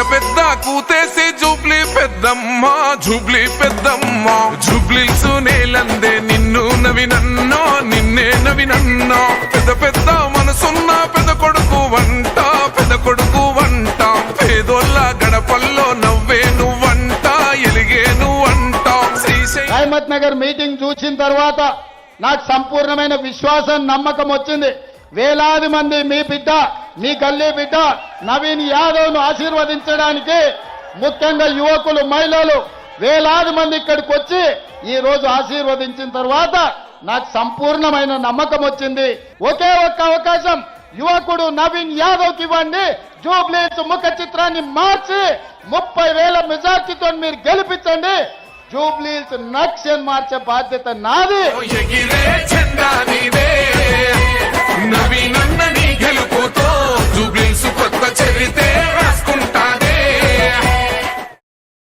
పెద్ద పెద్ద కూతేసి జూబ్లీ పెద్దమ్మ జూబ్లీ పెద్దమ్మ. జూబ్లీసు నేలందే నిన్ను నవి నన్నో నిన్నే నవి నన్నో పెద్ద పెద్ద మనసున్న పెద్ద కొడుకు వంట పెద్ద కొడుకు వంట. పేదోళ్ళ గడపల్లో నవ్వే నువ్వంట ఎలిగే నువ్వంట. హైమత్ నగర్ మీటింగ్ చూసిన తర్వాత నాకు సంపూర్ణమైన విశ్వాసం నమ్మకం వచ్చింది. వేలాది మంది మీ బిడ్డ మీ గల్లీ బిడ్డ నవీన్ యాదవ్ను ఆశీర్వదించడానికి ముఖ్యంగా యువకులు మహిళలు వేలాది మంది ఇక్కడికి వచ్చి ఈ రోజు ఆశీర్వదించిన తర్వాత నాకు సంపూర్ణమైన నమ్మకం వచ్చింది. ఒకే ఒక్క అవకాశం యువకుడు నవీన్ యాదవ్కి ఇవ్వండి. జూబ్లీస్ ముఖ చిత్రాన్ని మార్చి ముప్పై వేల మెజార్టీతో మీరు గెలిపించండి. జూబ్లీస్ నక్షన్ మార్చే బాధ్యత నాది. ఎగిరే